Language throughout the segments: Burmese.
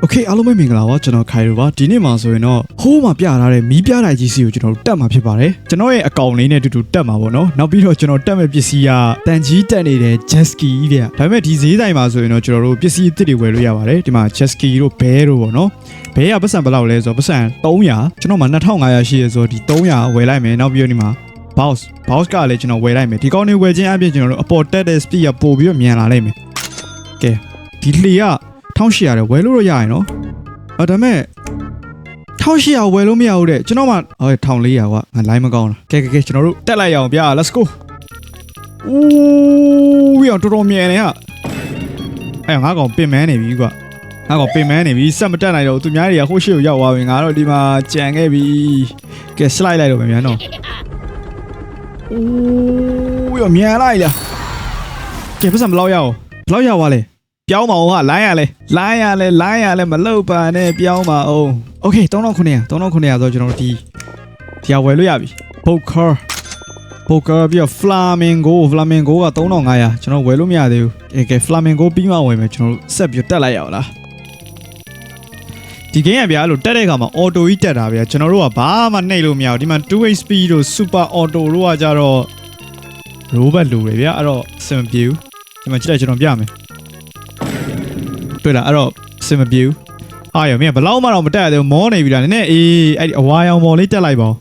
โอเคအားလုံးပဲမင်္ဂလာပါကျွန်တော်ခိုင်ရပါဒီနေ့မှာဆိုရင်တော့ဟိုးမှာပြထားတဲ့မီးပြတိုက်ကြီးစီကိုကျွန်တော်တို့တက်မှာဖြစ်ပါတယ်ကျွန်တော်ရဲ့အကောင့်လေးနဲ့အတူတူတက်မှာပေါ့နော်နောက်ပြီးတော့ကျွန်တော်တက်မဲ့ပစ္စည်းကတန်ကြီးတက်နေတဲ့ jet ski တဲ့ဒါပေမဲ့ဒီဈေးဆိုင်မှာဆိုရင်တော့ကျွန်တော်တို့ပစ္စည်းအသစ်တွေဝယ်လို့ရပါတယ်ဒီမှာ jet ski တို့ဘဲတို့ပေါ့နော်ဘဲကပတ်စံဘယ်လောက်လဲဆိုတော့ပတ်စံ300ကျွန်တော်မှာ2500ရှိရဆိုတော့ဒီ300ဝယ်လိုက်မယ်နောက်ပြီးတော့ဒီမှာ bounce bounce ကလည်းကျွန်တော်ဝယ်လိုက်မယ်ဒီကောင်းနေဝယ်ခြင်းအပြင်ကျွန်တော်တို့အပေါ်တက်တဲ့ speed ကပို့ပြီးတော့မြန်လာလိုက်မယ်ကဲဒီလေက 1800ရတယ်ဝယ်လို့တော့ရရင်နော်အော်ဒါပေမဲ့1800ဝယ်လို့မရဘူးတဲ့ကျွန်တော်မှဟော1400ကွာငါ line မကောင်းလားကဲကဲကဲကျွန်တော်တို့တက်လိုက်ရအောင်ဗျာ let's go ဦးရောတော်တော်မြန်နေဟာအဲ့ငါကောင်ပင်မန်းနေပြီကွာငါကောင်ပင်မန်းနေပြီစက်မတက်နိုင်တော့သူများတွေကဟိုးရှိကိုရောက်သွားပြီငါတော့ဒီမှာကြံခဲ့ပြီကဲ slide လိုက်တော့မြန်မြန်တော့ဦးရောမြန်လိုက်လားကဲပတ်စံဘယ်လောက်ရအောင်ဘယ်လောက်ရသွားလဲ ပြောင်းပါအောင်ဟာလိုင်းရလဲလိုင်းရလဲလိုင်းရလဲမလုတ်ပါနဲ့ပြောင်းပါအောင်โอเค3900 3900ဆိုကျွန်တော်တို့ဒီဒီဟာဝယ်လို့ရပြီ poker poker ပြီးတော့ flamingo flamingo က3500ကျွန်တော်ဝယ်လို့မရသေးဘူးကဲကဲ flamingo ပြီးမှဝယ်မယ်ကျွန်တော်တို့ဆက်ပြီးတက်လိုက်ရအောင်လားဒီ game ကဗျာအဲ့လိုတက်တဲ့အခါမှာ auto ကြီးတက်တာဗျာကျွန်တော်တို့ကဘာမှနှိပ်လို့မရဘူးဒီမှာ 2 speed တို့ super auto တို့ကကြတော့ robot လိုတယ်ဗျာအဲ့တော့အဆင်မပြေဘူးဒီမှာကြည့်လိုက်ကျွန်တော်ပြမယ် တွေ့လားအဲ့တော့အဆင်မပြေဘူးအာရမင်းဘယ်လောက်မှတော့မတက်ရသေးဘူးမောနေပြီလားနည်းနည်းအေးအဲ့ဒီအဝါရောင်ပေါ်လေးတက်လိုက်ပါဦး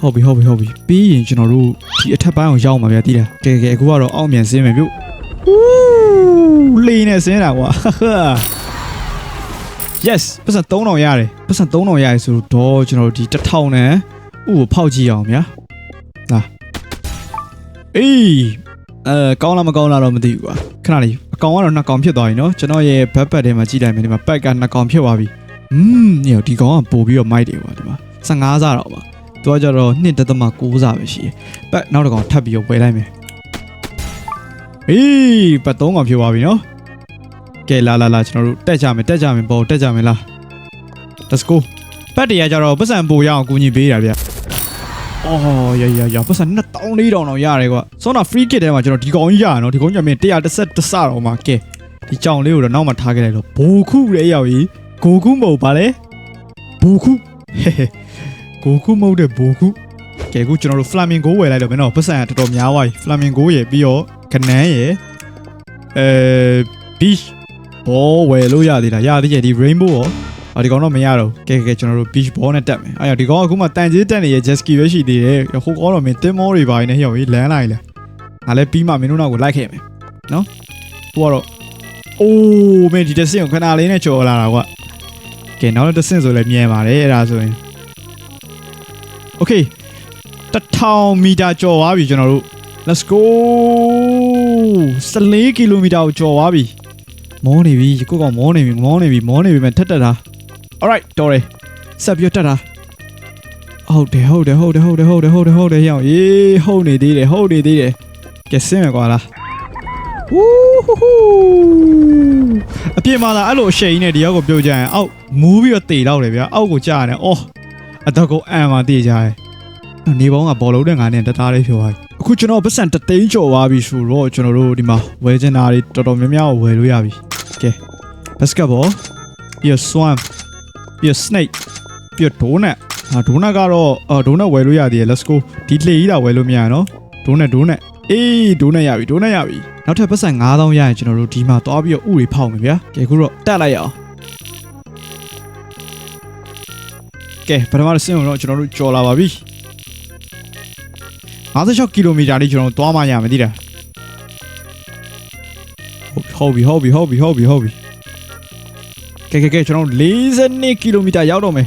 ဟုတ်ပြီဟုတ်ပြီဟုတ်ပြီပြီးရင်ကျွန်တော်တို့ဒီအထက်ပိုင်းအောင်ရောက်မှာဗျာတည်တယ်ကဲကဲအခုကတော့အောက်မြန်ဆင်းမယ်ပြုတ်ဦးလေးနဲ့ဆင်းတာကွာ yes ပတ်စံ3000ရတယ်ပတ်စံ3000ရတယ်ဆိုတော့ကျွန်တော်တို့ဒီ1000နဲ့ဥကိုဖောက်ကြည့်အောင်ဗျာလာအေး အဲကောင်းလားမကောင်းလားတော့မသိဘူးကွာခဏလေးအကောင်ကတော့နှစ်ကောင်ဖြစ်သွားပြီနော်ကျွန်တော်ရဲ့ဘက်ပတ်ထဲမှာကြည့်လိုက်မယ်ဒီမှာပက်ကနှစ်ကောင်ဖြစ်သွားပြီอืมညဒီကောင်ကပို့ပြီးတော့မိုက်တယ်ကွာဒီမှာ15စားတော့ပါသူကကြတော့1.9စားပဲရှိတယ်ပက်နောက်တစ်ကောင်ထပ်ပြီးတော့ဝယ်လိုက်မယ်ဟေးပတ်3ကောင်ဖြစ်သွားပြီနော်ကဲလာလာလာကျွန်တော်တို့တက်ကြမယ်တက်ကြမယ်ပေါ့တက်ကြမယ်လား let's go ပတ်တရကြတော့ပတ်စံပို့ရအောင်အကူညီပေးတာဗျ အော်ရရရပတ်စံ2400တောင်ရတယ်ကွာစောနာ free kit ထဲမှာကျွန်တော်ဒီကောင်ကြီးရရနော်ဒီကောင်ကြီးမြင်130စတော့မှာကဲဒီကြောင်လေးကိုတော့နောက်မှထားခဲ့လိုက်တော့ဘူခုရဲရောက်ကြီးဂိုခုမဟုတ်ပါလေဘူခုဟဲဟဲဂိုခုမဟုတ်တဲ့ဘူခုကဲခုကျွန်တော်တို့ flamingo ဝယ်လိုက်တော့မင်းတော့ပတ်စံကတော်တော်များသွားပြီ flamingo ရယ်ပြီးတော့ကနန်းရယ်အဲ beach ဘောဝယ်လို့ရသေးတာရသေးရဲ့ဒီ rainbow ရော အော်ဒီကောင်တော့မရတော့ကဲကဲကျွန်တော်တို့ beach ball နဲ့တက်မယ်အဲ့ရဒီကောင်ကအခုမှတန်ကြီးတက်နေရဲ့ jet ski ပဲရှိသေးတယ်ဟိုကောင်တော့မင်းတင်မောတွေပါနေဟျော်ကြီးလမ်းလိုက်လေငါလည်းပြီးမှမင်းတို့နောက်ကိုလိုက်ခဲ့မယ်နော်ဟိုကတော့အိုးမင်းဒီတစ်ဆင့်ကိုခဏလေးနဲ့ကြော်လာတာကွာကဲနောက်တစ်ဆင့်ဆိုလည်းမြင်ပါတယ်အဲ့ဒါဆိုရင် okay 1000မီတာကြော်သွားပြီကျွန်တော်တို့ let's go 14ကီလိုမီတာကိုကြော်သွားပြီမောနေပြီကိုကောင်မောနေပြီမောနေပြီမောနေပြီမဲ့ထက်တက်တာ alright တော်တယ်ဆက်ပြီးတက်တာဟုတ်တယ်ဟုတ်တယ်ဟုတ်တယ်ဟုတ်တယ်ဟုတ်တယ်ဟုတ်တယ်ဟုတ်တယ်ရောင်အေးဟုတ်နေသေးတယ်ဟုတ်နေသေးတယ်ကဲဆင်းမယ်ကွာလားဝူးဟူးဟူးအပြင်မှာလာအဲ့လိုအရှိန်နဲ့ဒီရောက်ကိုပြုတ်ကြရင်အောက်မူးပြီးတော့တေတော့တယ်ဗျာအောက်ကိုကြာရတယ်အော်အတော့ကိုအန်မှာတေးကြတယ်နေပေါင်းကဘောလုံးနဲ့ငါနဲ့တသားလေးဖြိုသွားပြီအခုကျွန်တော်ပတ်စံတသိန်းကျော်သွားပြီဆိုတော့ကျွန်တော်တို့ဒီမှာဝယ်ချင်တာတွေတော်တော်များများကိုဝယ်လို့ရပြီ basketball ပြီးတော့ swam ပြီးတော့ snake ပြီးတော့ donut အာ donut ကတော့အာ donut ဝယ်လို့ရသေးတယ် let's go ဒီလှေကြီးတာဝယ်လို့မရနော် donut donut အေး donut ရပြီ donut ရပြီနောက်ထပ်ပတ်စံ9000ရရင်ကျွန်တော်တို့ဒီမှာသွားပြီးတော့ဥတွေဖောက်မယ်ဗျာကဲခုတော့တက်လိုက်ရအောင်ကဲပထမတစ်ဆင့်တော့ကျွန်တော်တို့ကြော်လာပါပြီ56ကီလိုမီတာလေးကျွန်တော်တို့သွားမှရမယ်တိတာဟုတ်ပြီဟုတ်ပြီဟုတ်ပြီဟုတ်ပြီဟုတ်ပြီ ကဲကဲကဲကျွန်တော်42ကီလိုမီတာရောက်တော့မယ်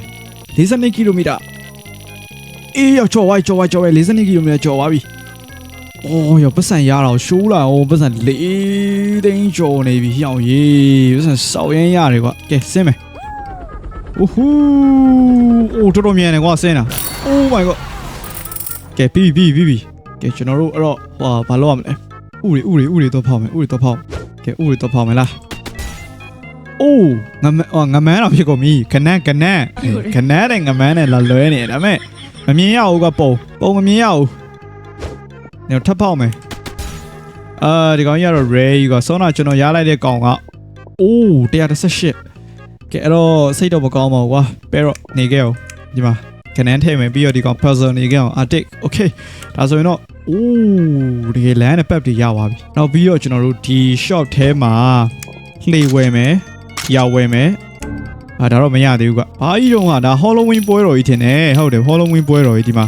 42ကီလိုမီတာအေးရောက်ချော်ဝိုင်းချော်ဝိုင်းချော်ဝိုင်း42ကီလိုမီတာချော်သွားပြီ။အော်ရပတ်စံရတော့ရှိုးလာအောင်ပတ်စံ၄သိန်းချော်နေပြီဟျောင်းရေးပတ်စံစောက်ရမ်းရတယ်ကွာကဲဆင်းမယ်။အိုးဟူးအိုးတော်တော်မြန်နေကွာဆင်းတာ။ Oh my god ကဲပြီးပြီးပြီးပြီးကဲကျွန်တော်တို့အဲ့တော့ဟဟာဘာလုပ်ရမလဲ။ဥတွေဥတွေဥတွေတော့ဖောက်မယ်ဥတွေတော့ဖောက်ကဲဥတွေတော့ဖောက်မယ်လား။ အိုးငမအော်ငမန်းတော့ဖြစ်ကုန်ပြီခနန်းခနန်းခနန်းတဲ့ငမန်းနဲ့လာလွဲနေဒါပေမဲ့မမြင်ရဘူးကပုံပုံမမြင်ရဘူးညထပ်ပေါက်မယ်အာဒီကောင်ကြီးကတော့ ray ကစောနာကျွန်တော်ရလိုက်တဲ့ကောင်ကအိုး118ကဲအဲ့တော့စိတ်တော့မကောင်းပါဘူးကွာပဲတော့နေခဲ့အောင်ဒီမှာခဏန်းထည့်မယ်ပြီးတော့ဒီကောင် puzzle နေခဲ့အောင် arctic okay ဒါဆိုရင်တော့အိုးဒီလမ်းနဲ့ပတ်တွေရပါပြီနောက်ပြီးတော့ကျွန်တော်တို့ဒီ shop ထဲမှာလှေဝယ်မယ် ရောဝယ်မယ်အာဒါတော့မရသေးဘူးကွာဘာကြီးတော့ကဒါ Halloween ပွဲတော်ကြီးထင်တယ်ဟုတ်တယ် Halloween ပွဲတော်ကြီးဒီမှာ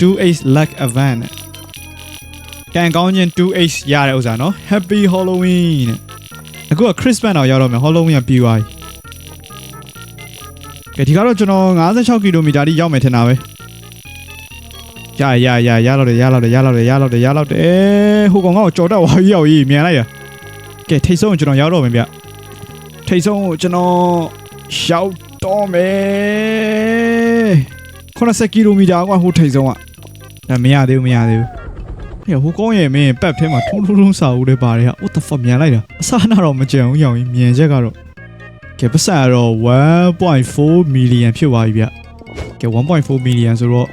2H luck event နဲ့ကံကောင်းခြင်း 2H ရတဲ့ဥစ္စာနော် Happy Halloween နဲ့အခုက Christmas တော့ရောက်တော့မယ် Halloween ကပြီးသွားပြီကဲဒီကတော့ကျွန်တော်56ကီလိုမီတာတိရောက်မယ်ထင်တာပဲရရရရလောက်တယ်ရလောက်တယ်ရလောက်တယ်ရလောက်တယ်ရလောက်တယ်ဟိုကောင်ကကြော်တော့ဝါကြီးရောက်ကြီးမြန်လိုက်ရကဲထိတ်ဆုံးကိုကျွန်တော်ရောက်တော့မယ်ဗျ ထိတ်ဆုံးကိုကျွန်တော်ရောက်တော့မယ်90ကီလိုမီတာကွာဟိုထိတ်ဆုံးကဒါမရသေးဘူးမရသေးဘူးဟဲ့ဟိုကောင်းရဲ့မင်းပတ်ထဲမှာထုံးထုံးထုံးစာဦးတွေပါတယ်ဟာ what the fuck မြန်လိုက်တာအစားနာတော့မကြံဘူးရောင်ကြီးမြန်ချက်ကတော့ကဲပတ်စံကတော့1.4 million ဖြစ်သွားပြီဗျကဲ1.4 million ဆိုတော့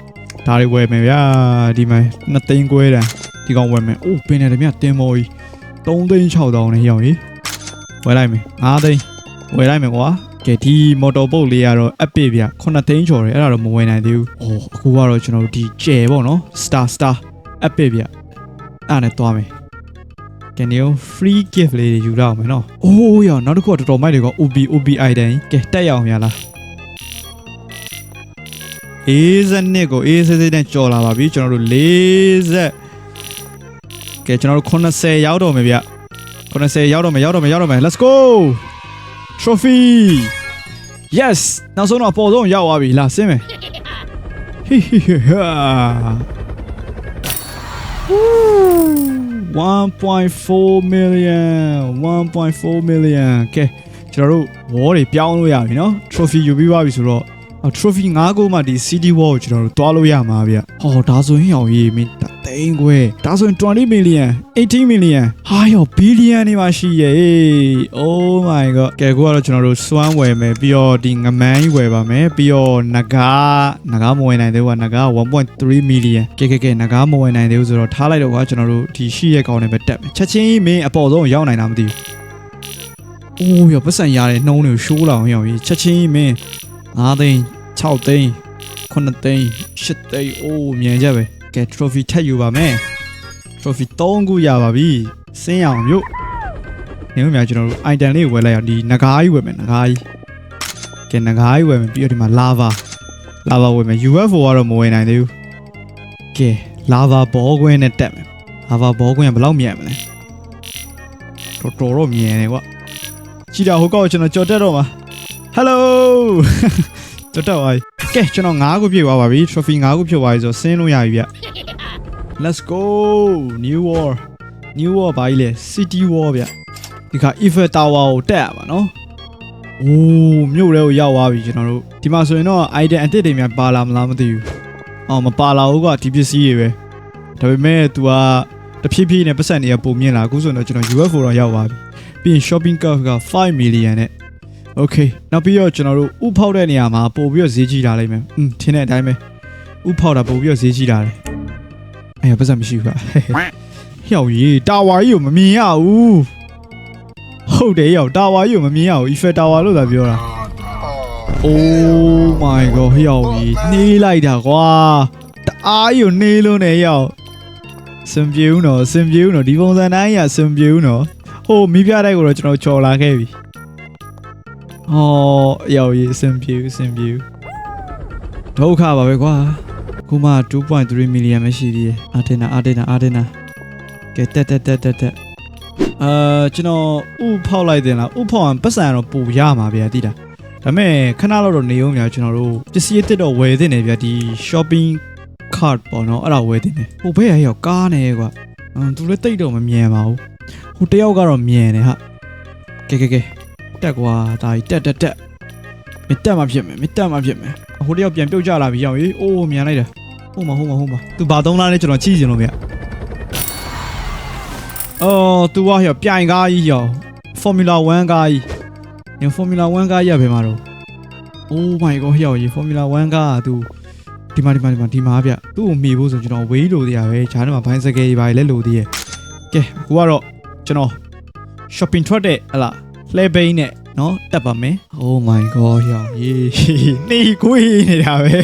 ဒါတွေဝယ်မယ်ဗျာဒီမှာ2သိန်းခွဲတန်ဒီကောင်ဝယ်မယ်အိုးပင်တယ်ဗျတင်မော်ကြီး3သိန်း6တောင်းနဲ့ရောက်ရေဝယ်လိုက်မယ်5သိန်း ဝယ်လိုက်မယ်ကွာကဲဒီမော်တော်ဘုတ်လေးကတော့အပစ်ဗျ9သိန်းကျော်တယ်အဲ့ဒါတော့မဝယ်နိုင်သေးဘူးဟောအခုကတော့ကျွန်တော်တို့ဒီကျယ်ပေါ့နော် star star အပစ်ဗျအဲ့ဒါနဲ့သွားမယ်ကနေရော free gift လေးတွေယူရအောင်မယ်နော်။အိုးရောနောက်တစ်ခုကတော်တော်မိုက်တွေက OB OBI တိုင်းကဲတက်ရအောင်ရလား။အေးစနစ်ကိုအေးစစ်စစ်နဲ့ကြော်လာပါပြီကျွန်တော်တို့40ကဲကျွန်တော်တို့80ရောက်တော့မယ်ဗျ။80ရောက်တော့မယ်ရောက်တော့မယ်ရောက်တော့မယ် let's go trophy yes နောက်ဆုံးတော့အပေါ်ဆုံးရောက်သွားပြီလာဆင်းမယ်ဟိဟိဟိဟာ1.4 million 1.4 million ကဲကျွန်တော်တို့ wall တွေပြောင်းလို့ရပြီเนาะ trophy ယူပြီးသွားပြီဆိုတော့အော် trophy 5ခုမှဒီ CD wall ကိုကျွန်တော်တို့တွားလို့ရမှာဗျဟောဒါဆိုရင်အောင်ရေးမင်းတ သိန်းခွဲဒါဆိုရင်20 million 18 million ဟာရော billion နေမှာရှိရဲ့ oh my god ကဲခုကတော့ကျွန်တော်တို့ swan ဝယ်မယ်ပြီးတော့ဒီငမန်းကြီးဝယ်ပါမယ်ပြီးတော့နဂါနဂါမဝယ်နိုင်သေးဘူးကနဂါ1.3 million ကဲကဲကဲနဂါမဝယ်နိုင်သေးဘူးဆိုတော့ထားလိုက်တော့ကွာကျွန်တော်တို့ဒီရှိရဲ့ကောင်တွေပဲတက်မယ်ချက်ချင်းမင်းအပေါ်ဆုံးရောက်နိုင်တာမသိဘူးအိုးရောပတ်စံရတဲ့နှုံးတွေကိုရှိုးလာအောင်ရောက်ကြီးချက်ချင်းမင်း9သိန်း6သိန်း9သိန်း10သိန်းအိုးမြန်ကြပဲ ကဲ trophy ထပ်ယူပါမယ် trophy 3ခုရပါပြီစင်းရအောင်မြို့နေဦးများကျွန်တော်တို့ item လေးကိုဝယ်လိုက်အောင်ဒီငကားကြီးဝယ်မယ်ငကားကြီးကဲငကားကြီးဝယ်မယ်ပြီးတော့ဒီမှာ lava lava ဝယ်မယ် UFO ကတော့မဝယ်နိုင်သေးဘူးကဲ lava ဘောကွင်းနဲ့တက်မယ် lava ဘောကွင်းကဘယ်လောက်မြန်မလဲတော်တော်တော့မြန်တယ်ကွာကြည့်တာဟိုကောက်ကျွန်တော်ကြော်တက်တော့မှာ hello ကြော်တက်ပါပြီကဲကျွန်တော်9ခုပြည့်သွားပါပြီ trophy 9ခုပြည့်သွားပြီဆိုတော့ဆင်းလို့ရပြီဗျ let's go new war new war ဘာကြီးလဲ city war ဗျဒီခါ Eiffel Tower ကိုတက်ရမှာနော်အိုးမြို့ထဲကိုရောက်သွားပြီကျွန်တော်တို့ဒီမှာဆိုရင်တော့ item အတစ်တွေများပါလာမလားမသိဘူးအော်မပါလာဘူးကဒီပစ္စည်းတွေပဲဒါပေမဲ့ तू ကတဖြည်းဖြည်းနဲ့ပတ်စံတွေကပုံမြင့်လာအခုဆိုတော့ကျွန်တော် UFO တော့ရောက်သွားပြီပြီးရင် shopping cart က5 million နဲ့ okay နောက်ပြီးတော့ကျွန်တော်တို့ဥဖောက်တဲ့နေရာမှာပို့ပြီးတော့ဈေးကြီးလာလိမ့်မယ်อืมထင်တဲ့အတိုင်းပဲဥဖောက်တာပို့ပြီးတော့ဈေးကြီးလာတယ်အဲ့ပတ်စံမရှိဘူးကဟျောက်ကြီးတာဝါကြီးကိုမမြင်ရဘူးဟုတ်တယ်ဟျောက်တာဝါကြီးကိုမမြင်ရဘူး Eiffel Tower လို့သာပြောတာ Oh my god ဟျောက်ကြီးနှေးလိုက်တာကွာတအားကြီးကိုနှေးလို့နေဟျောက်စင်ပြေဦးနော်စင်ပြေဦးနော်ဒီပုံစံတိုင်းကစင်ပြေဦးနော်ဟိုမိပြတိုက်ကိုတော့ကျွန်တော်ချော်လာခဲ့ပြီ ဟောဟျောက်ကြီးစင်ပြေဦးစင်ပြေဦးဒုက္ခပါပဲကွာခုမှ2.3 million ပဲရှိသေးတယ်အာတင်နာအာတင်နာအာတင်နာကဲတက်တက်တက်တက်တက်အာကျွန်တော်ဥဖောက်လိုက်တင်လားဥဖောက်အောင်ပတ်စံတော့ပူရမှာဗျာတိတာဒါပေမဲ့ခဏလောက်တော့နေအောင်များကျွန်တော်တို့ပစ္စည်းအစ်စ်တော့ဝယ်တင်နေဗျာဒီ shopping cart ပေါ့နော်အဲ့ဒါဝယ်တင်နေဟိုဘက်ရရောက်ကားနေကွာအမ်သူလည်းတိတ်တော့မမြန်ပါဘူးဟိုတယောက်ကတော့မြန်တယ်ဟာကဲကဲကဲ တက်ကွာဒါကြီးတက်တက်တက်မတက်မှဖြစ်မယ်မတက်မှဖြစ်မယ်ဟိုတယောက်ပြန်ပြုတ်ကြလာပြီရောက်ရေးအိုးမြန်လိုက်တာဟုတ်မှာဟုတ်မှာဟုတ်မှာသူဘာသုံးလားလဲကျွန်တော်ချိချင်လို့ဗျာအော် तू ကဟိုပြိုင်ကားကြီးရော Formula 1ကားကြီးည Formula 1ကားကြီးရဘယ်မှာတော့ Oh my god ဟိုကြီး Formula 1ကားက तू ဒီမှာဒီမှာဒီမှာဒီမှာဗျသူ့ကိုမိဖို့ဆိုကျွန်တော်ဝေးလို့တရားပဲဂျားထဲမှာဘိုင်းစကယ်ကြီးပါလေလို့သေးရဲ့ကဲအခုကတော့ကျွန်တော် shopping ထွက်တဲ့ဟလာ လှဲဘိန်းနဲ့နော်တက်ပါမယ် Oh my god ဟောရေနေကိုေးနေတာပဲ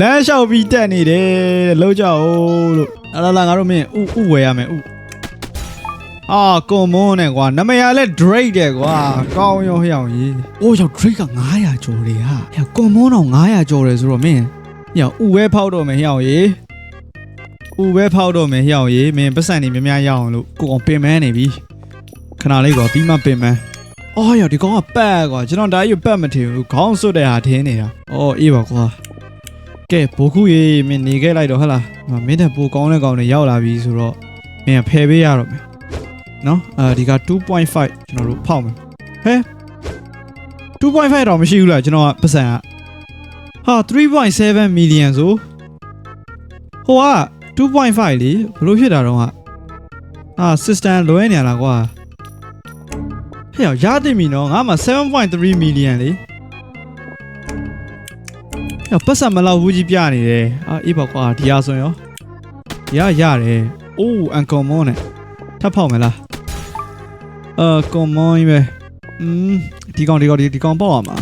လမ်းလျှောက်ပြီးတက်နေတယ်တဲ့လောက်ကြအောင်လို့လာလာလာငါတို့မင်းဥဥဝယ်ရမယ်ဥအာကွန်မွန်နဲ့ကွာနမရလဲ Drake တဲ့ကွာကောင်းရောဟောရေအိုးရောက် Drake က900ကျော်တယ်ဟာဟဲ့ကွန်မွန်တော့900ကျော်တယ်ဆိုတော့မင်းဟောဥဝဲဖောက်တော့မယ်ဟောရေဥဝဲဖောက်တော့မယ်ဟောရေမင်းပတ်စံနေများများရအောင်လို့ကိုအောင်ပင်မန်းနေပြီ ခဏလေးကွာပြီးမှပင်မန်းအော်ရဒီကောင်ကပတ်ကွာကျွန်တော်ဒါကြီးပတ်မထင်ဘူးခေါင်းစွတ်တဲ့ဟာထင်းနေတာအော်အေးပါကွာကဲဘိုခုရေမင်းနေခဲ့လိုက်တော့ဟဟလားမင်းတဲ့ပိုကောင်းတဲ့ကောင်တွေရောက်လာပြီဆိုတော့မင်းကဖယ်ပေးရတော့မယ်နော်အဲဒီက2.5ကျွန်တော်တို့ဖောက်မယ်ဟဲ2.5တော့မရှိဘူးလားကျွန်တော်ကပတ်စံကဟာ3.7 million ဆိုဟိုက2.5လေဘလို့ဖြစ်တာတော့ဟာအာ system လွဲနေရလားကွာ ဟဲ့ရရသိပြီနော်ငါမှ7.3 million လေဟဲ့ပတ်စံမလောက်ဘူးကြီးပြနေတယ်အာအေးပါကွာဒီဟာဆိုရောရရတယ်အိုးအန်ကွန်မွန်နဲ့ထပ်ဖောက်မလားအာကွန်မွန်ပဲอืมဒီကောင်ဒီကောင်ဒီဒီကောင်ပေါက်ရမှာ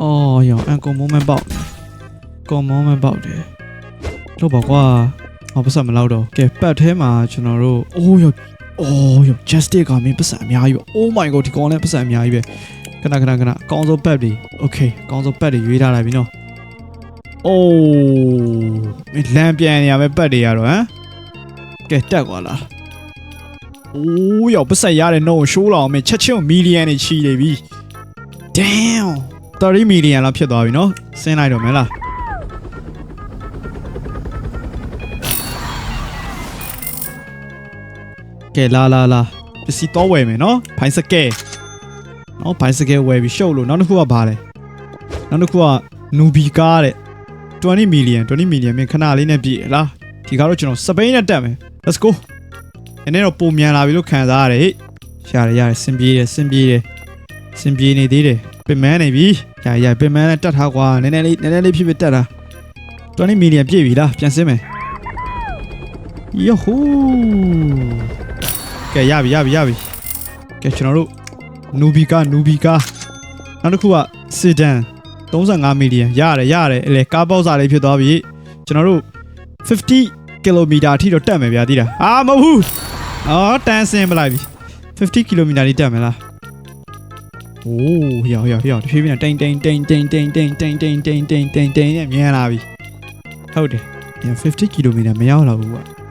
အော်ရောအန်ကွန်မွန်မပေါက်ကွန်မွန်မပေါက်တယ်လို့ပါကွာဟောပတ်စံမလောက်တော့ကဲပတ်ထဲမှာကျွန်တော်တို့အိုးရော အော်ယော justice ကမင်းပတ်စံအများကြီးပဲ oh my god ဒီကောင်လည်းပတ်စံအများကြီးပဲခဏခဏခဏအကောင်းဆုံးပတ်တွေ okay အကောင်းဆုံးပတ်တွေရွေးထားလိုက်ပြီနော် oh မင်းလမ်းပြန်နေရမယ်ပတ်တွေရတော့ဟမ်ကဲတက်ကွာလားအိုးယောပတ်စံရတဲ့နှုံးရှိုးလာအောင်မင်းချက်ချင်းမီလီယံနေချီနေပြီ damn 30 million လောက်ဖြစ်သွားပြီနော်ဆင်းလိုက်တော့မယ်လား ကဲလာလာလာပစ္စည်းတော့ဝယ်မယ်နော်ဘိုင်းစကဲနော်ဘိုင်းစကဲဝယ်ပြီးရှုပ်လို့နောက်တစ်ခုကဘာလဲနောက်တစ်ခုကနူဘီကာတဲ့20 million 20 million မင်းခဏလေးနဲ့ပြည့်လားဒီကားတော့ကျွန်တော်စပိန်နဲ့တက်မယ် let's go နည်းနည်းတော့ပုံမြန်လာပြီလို့ခံစားရတယ်ဟေ့ရှာရရတယ်စင်ပြေးတယ်စင်ပြေးတယ်စင်ပြေးနေသေးတယ်ပင်မန်းနေပြီရရပင်မန်းနဲ့တက်ထားကွာနည်းနည်းလေးနည်းနည်းလေးဖြစ်ဖြစ်တက်တာ20 million ပြည့်ပြီလားပြန်စင်းမယ်ယောဟူး ကဲရပြီရပြီရပြီကဲကျွန်တော်တို့နူဘီကာနူဘီကာနောက်တစ်ခုကစီဒန်35မီလီယံရတယ်ရတယ်အဲ့လေကားပေါက်စားလေးဖြစ်သွားပြီကျွန်တော်တို့50ကီလိုမီတာအထိတော့တက်မယ်ဗျာတိတာအာမဟုတ်ဘူးအော်တန်းစင်ပလိုက်ပြီ50ကီလိုမီတာလေးတက်မယ်လားโอ้ဟျောဟျောဟျောတဖြည်းဖြည်းနဲ့တိန်တိန်တိန်တိန်တိန်တိန်တိန်တိန်တိန်တိန်တိန်တိန်နဲ့မြန်လာပြီဟုတ်တယ်50ကီလိုမီတာမရောက်တော့ဘူးကွာ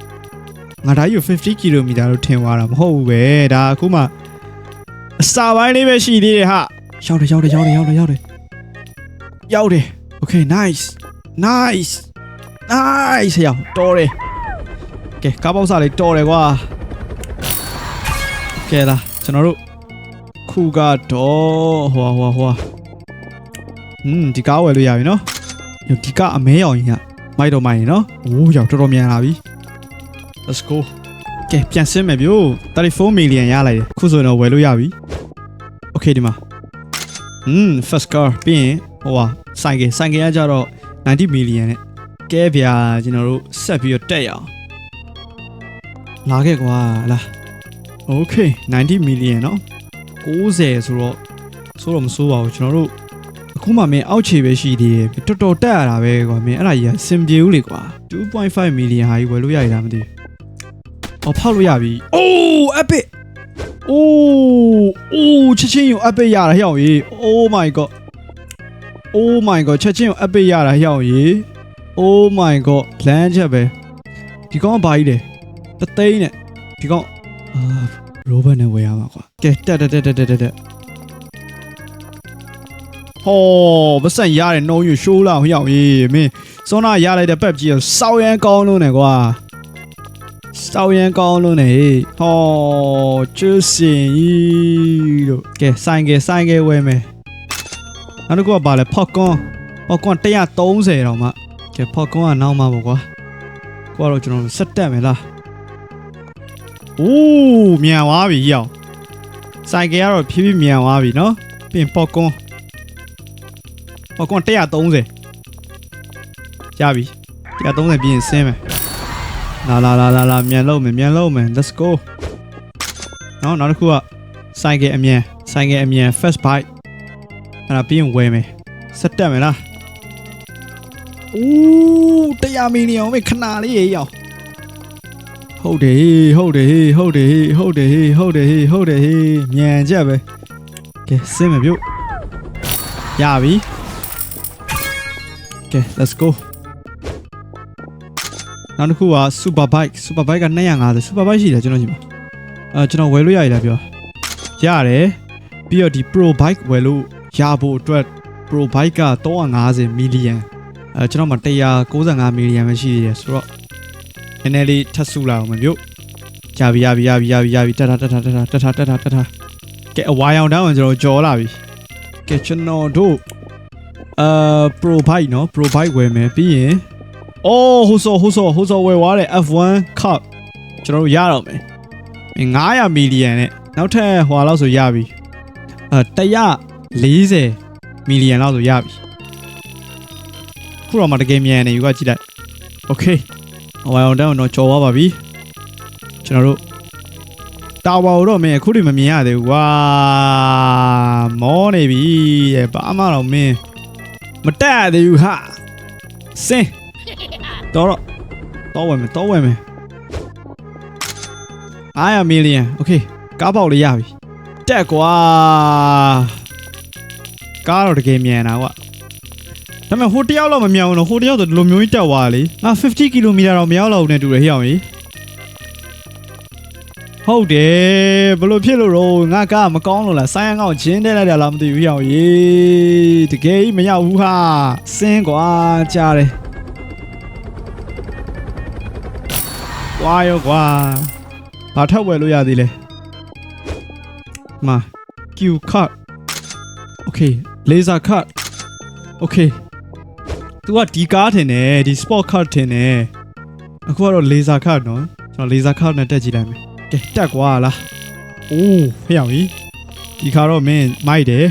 ငါဒါယူ50ကီလိုမီတာလို့ထင်သွားတာမဟုတ်ဘူးပဲဒါအခုမှအစာပိုင်းလေးပဲရှိသေးတယ်ဟာရောက်တယ်ရောက်တယ်ရောက်တယ်ရောက်တယ်ရောက်တယ်ရောက်တယ် okay nice nice nice ရောက်တော်တယ်ကဲကားပေါက်စားလေးတော်တယ်ကွာကဲလားကျွန်တော်တို့ခုကတော့ဟွာဟွာဟွာဟွန်းဒီကားဝယ်လို့ရပြီနော်ဒီကားအမဲရောင်ကြီးကမိုက်တော့မိုက်နေနော်အိုးရောက်တော်တော်မြန်လာပြီ let's go ကဲပြန်ဆင်းမယ်ဗျို့34 million ရလိုက်တယ်ခုဆိုရင်တော့ဝယ်လို့ရပြီ okay ဒီမှာอืม first car ပြီးရင်ဟိုဟာဆိုင်ကယ်ဆိုင်ကယ်ကကြတော့90 million နဲ့ကဲဗျာကျွန်တော်တို့ဆက်ပြီးတော့တက်ရအောင်လာခဲ့ကွာလာ okay 90 million เนาะ90ဆိုတော့ဆိုတော့မဆိုးပါဘူးကျွန်တော်တို့အခုမှမင်းအောက်ခြေပဲရှိသေးတယ်တော်တော်တက်ရတာပဲကွာမင်းအဲ့ဒါကြီးကစင်ပြေဦးလေကွာ2.5 million ဟာကြီးဝယ်လို့ရရတာမသိဘူး ။ အော်ဖောက်လို့ရပြီ။အိုး epic ။အိုးအိုးချက်ချင်းယူ epic ရတာဟျောက်ကြီး။ Oh my god ။ Oh my god ချက်ချင်းယူ epic ရတာဟျောက်ကြီး။ Oh my god လမ်းချက်ပဲ။ဒီကောင်ကဘာကြီးလဲ။တသိန်းနဲ့ဒီကောင်အာရိုဘတ်နဲ့ဝယ်ရမှာကွာ။ကဲတက်တက်တက်တက်တက်တက်ဟောမဆက်ရတဲ့နှုံးယူရှိုးလာဟျောက်ကြီးမင်းစောနာရလိုက်တဲ့ပက်ကြီးစောက်ရန်ကောင်းလို့နဲ့ကွာ စောက်ရန်ကောင်းလို့နေဟောကျွစင်ကြီးတို့ကဲဆိုင်ကယ်ဆိုင်ကယ်ဝယ်မယ်နောက်တစ်ခုကပါလဲ popcorn popcorn 130တောင်မှကဲ popcorn ကနောက်မှပေါ့ကွာကိုကတော့ကျွန်တော်ဆက်တက်မယ်လားအိုးမြန်သွားပြီရောက်ဆိုင်ကယ်ကတော့ဖြည်းဖြည်းမြန်သွားပြီနော်ပြီးရင် popcorn popcorn 130ရပြီ130ပြီးရင်ဆင်းမယ် လာလာလာလာလာမြန်လုံးမယ်မြန်လုံးမယ် let's go နော်နောက်တစ်ခုကစိုက်ကဲအမြန်ဆိုင်ကအမြန် first bite အဲ့ဒါပြီးရင်ဝယ်မယ်ဆက်တက်မယ်လားဦးတရားမီလီယံပဲခဏလေးရေရောက်ဟုတ်တယ်ဟုတ်တယ်ဟုတ်တယ်ဟုတ်တယ်ဟုတ်တယ်ဟုတ်တယ်မြန်ချက်ပဲကဲစင်းမပြုတ်ရပြီကဲ let's go နောက်တစ်ခုက super bike super bike က250 super bike ရှိတယ်ကျွန်တော်ရှိမှာအဲကျွန်တော်ဝယ်လို့ရရလားပြောရတယ်ပြီးတော့ဒီ pro bike ဝယ်လို့ရဖို့အတွက် pro bike က350 million အဲကျွန်တော်မှာ195 million ပဲရှိသေးတယ်ဆိုတော့နည်းနည်းလေးထပ်စုလာအောင်မမျိုးရပြီရပြီရပြီရပြီရပြီတထတထတထတထတထတထကဲအဝါရောင်တန်းအောင်ကျွန်တော်ကြော်လာပြီကဲကျွန်တော်တို့အာ pro bike နော် pro bike ဝယ်မယ်ပြီးရင် အိုးဟိုဆိုဟိုဆိုဟိုဆိုဝယ်သွားတဲ့ F1 Cup ကျွန်တော်တို့ရတော့မယ်900မီလီယံနဲ့နောက်ထပ်ဟွာလောက်ဆိုရပြီအဲ140မီလီယံလောက်ဆိုရပြီခုတော့မှတကယ်မြန်နေယူကကြည့်လိုက် Okay ဟိုအောင်တောင်းတော့ကြော်သွားပါပြီကျွန်တော်တို့တာဝါတော့မင်းအခုထိမမြင်ရသေးဘူးကွာမောနေပြီတဲ့ဘာမှတော့မင်းမတက်ရသေးဘူးဟာစင်း တော့တော့တော့ဝယ်မယ်တော့ဝယ်မယ်900 million okay ကားပေါက်လေးရပြီတက်ကွာကားတော့တကယ်မြန်တာကွာဒါပေမဲ့ဟိုတယောက်တော့မမြောင်တော့ဟိုတယောက်တော့ဒီလိုမျိုးကြီးတက်သွားလေငါ50 km တော့မရောက်တော့ဘူးနဲ့တူတယ်ဟိအောင်ကြီးဟုတ်တယ်ဘလို့ဖြစ်လို့တော့ငါကားမကောင်းလို့လားဆိုင်းရန်ကောင်ဂျင်းတဲလိုက်တာလားမသိဘူးဟိအောင်ကြီးတကယ်ကြီးမရောက်ဘူးဟာစင်းကွာကြားတယ် ကွာရောကွာဘာထပ်ဝယ်လို့ရသေးလဲမာ Q cut okay laser cut okay သူကဒီကားထင်တယ်ဒီ sport cut ထင်တယ်အခုကတော့ laser cut နော်ကျွန်တော် laser cut နဲ့တက်ကြည့်လိုက်မယ်ကဲတက်ကွာလားအိုးဖျောက်ကြီးဒီခါတော့မင်းမိုက်တယ်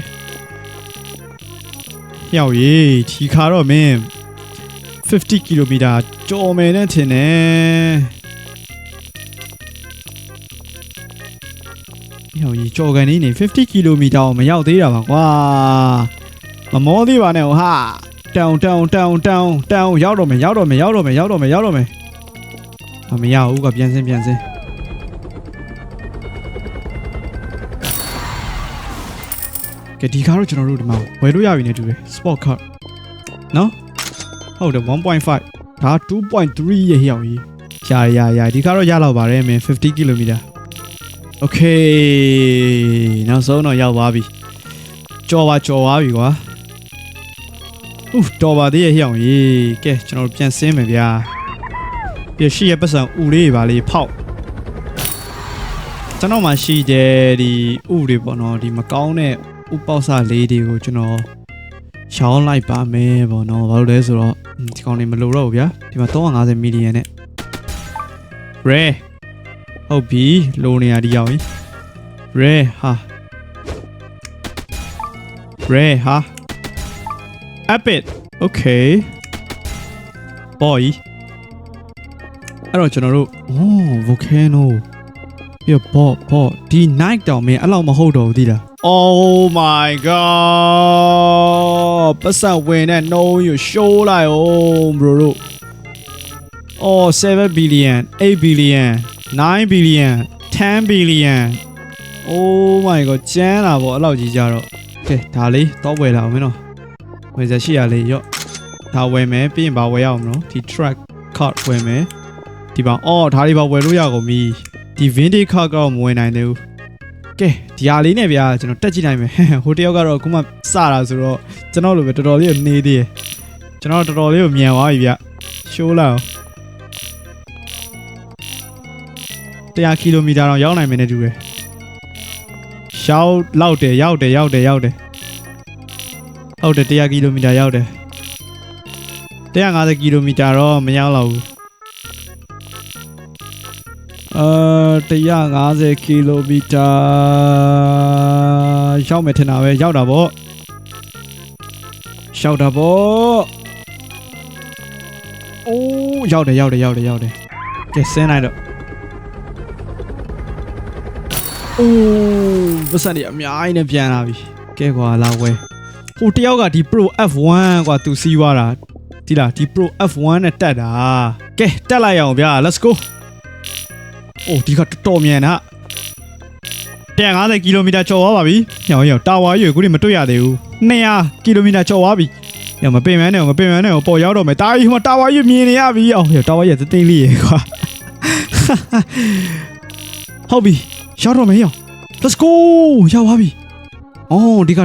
ဖျောက်ကြီးဒီခါတော့မင်း50 km ကြော်မယ်နဲ့ထင်တယ် ဟိုကြီးကြော်ကန်နေနေ50ကီလိုမီတာကိုမရောက်သေးတာပါကွာမမောသေးပါနဲ့ဟိုဟာတောင်တောင်တောင်တောင်တောင်ရောက်တော့မယ်ရောက်တော့မယ်ရောက်တော့မယ်ရောက်တော့မယ်ရောက်တော့မယ်အမရဘူးကပြန်စင်းပြန်စင်းကဲဒီကားတော့ကျွန်တော်တို့ဒီမှာဝယ်လို့ရပြီနေတူတယ် sport car နော်ဟုတ်တယ်1.5ဒါ2.3ရဲ့ဟိအောင်ကြီးရာရာရာဒီကားတော့ရတော့ပါတယ်မင်း50ကီလိုမီတာ โอเคနောက်ဆုံးတော့ရောက်သွားပြီကြော်ပါကြော်သွားပြီကွာဦးတော်ပါသေးရဲ့ဟိအောင်ကြီးကဲကျွန်တော်တို့ပြန်ဆင်းမယ်ဗျာပြရှိရဲ့ပတ်စံဥလေးပါလေးဖောက်ကျွန်တော်မှရှိတယ်ဒီဥတွေပေါ့နော်ဒီမကောင်းတဲ့ဥပေါက်စလေးတွေကိုကျွန်တော်ရှောင်းလိုက်ပါမယ်ပေါ့နော်ဘာလို့လဲဆိုတော့อืมဒီကောင်တွေမလိုတော့ဘူးဗျာဒီမှာ350မီလီယံနဲ့ rare ဟုတ်ပြီလိုနေရဒီရောက်ရင် rare ဟာ rare ဟာ epic okay boy အဲ့တော့ကျွန်တော်တို့ oh volcano ပြဘောဘောဒီ night တောင်မင်းအဲ့လောက်မဟုတ်တော့ဘူးသိလား oh my god ပတ်စံဝင်တဲ့နှုံးရရှိုးလိုက်အောင် bro တို့ oh 7 billion 8 billion 9 billion 10 billion oh my god ကျန်းလာပေါ့အဲ့လောက်ကြီးကြတော့ကဲဒါလေးတော့ဝယ်လာအောင်မင်းတို့ဝယ်စရာရှိရလေရော့ဒါဝယ်မယ်ပြီးရင်ဘာဝယ်ရအောင်မလို့ဒီ track card ဝယ်မယ်ဒီပါအော်ဒါလေးပါဝယ်လို့ရကုန်ပြီဒီ vintage card ကတော့မဝယ်နိုင်သေးဘူးကဲဒီဟာလေးနဲ့ဗျာကျွန်တော်တက်ကြည့်နိုင်မယ်ဟိုတယောက်ကတော့အခုမှစတာဆိုတော့ကျွန်တော်လိုပဲတော်တော်လေးကိုနေသေးတယ်ကျွန်တော်တော်တော်လေးကိုမြန်သွားပြီဗျရှိုးလိုက်အောင် 100ကီလိုမီတာတော့ရောက်နိုင်မယ်နဲ့တူတယ်။ရှောက်လောက်တယ်ရောက်တယ်ရောက်တယ်ရောက်တယ်။ဟုတ်တယ်100ကီလိုမီတာရောက်တယ်။150ကီလိုမီတာတော့မရောက်တော့ဘူး။အာ150ကီလိုမီတာရောက်မယ်ထင်တာပဲရောက်တာပေါ့။ရောက်တာပေါ့။အိုးရောက်တယ်ရောက်တယ်ရောက်တယ်ရောက်တယ်။ကဲဆင်းလိုက်တော့ အိုးပတ်စံတွေအများကြီးနဲ့ပြန်လာပြီကဲကွာလာဝဲဟိုတယောက်ကဒီ Pro F1 ကွာသူစီးသွားတာဒီလားဒီ Pro F1 နဲ့တက်တာကဲတက်လိုက်အောင်ဗျာ let's go အိုးဒီကတော်တော်မြန်တာ150ကီလိုမီတာကျော်သွားပါပြီ။ညောင်ညောင်တာဝါရွေခုနေမတွေ့ရသေးဘူး။200ကီလိုမီတာကျော်သွားပြီ။ညောင်မပင်မန်းနဲ့မပင်မန်းနဲ့ပေါ်ရောက်တော့မယ်။တာကြီးဟိုတာဝါရွေမြင်နေရပြီ။အော်ညောင်တာဝါရွေသိသိလေးရေကွာ။ဟုတ်ပြီ။ ရောက်တော့မယ်ညောင် let's go ရောက်သွားပြီ။အော်ဒီက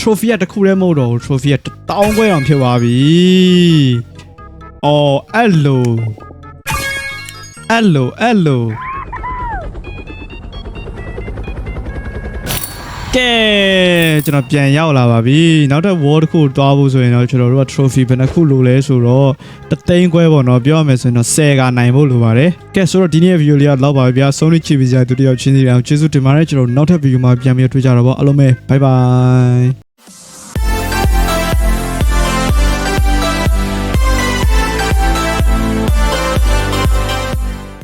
trophy တစ်ခုလည်းမဟုတ်တော့ဘူး trophy ကတောင်းခွဲအောင်ဖြစ်သွားပြီ။အော်အဲ့လိုအဲ့လိုအဲ့လို ကဲကျွန်တော်ပြန်ရောက်လာပါပြီနောက်ထပ် wall တစ်ခုတွားဖို့ဆိုရင်တော့ကျွန်တော်တို့က trophy ဘယ်နှခုလိုလဲဆိုတော့တသိန်းခွဲပေါ့နော်ပြောရမယ်ဆိုရင်တော့10ကနိုင်ဖို့လိုပါတယ်ကဲဆိုတော့ဒီနေ့ video လေးကတော့ပါပြီဗျာဆုံးနေချစ်ပြီးကြတဲ့တူတယောက်ချင်းစီအောင်ကျေးဇူးတင်ပါတယ်ကျွန်တော်တို့နောက်ထပ် video မှာပြန်ပြီးတွေ့ကြတော့ပေါ့အားလုံးပဲ bye bye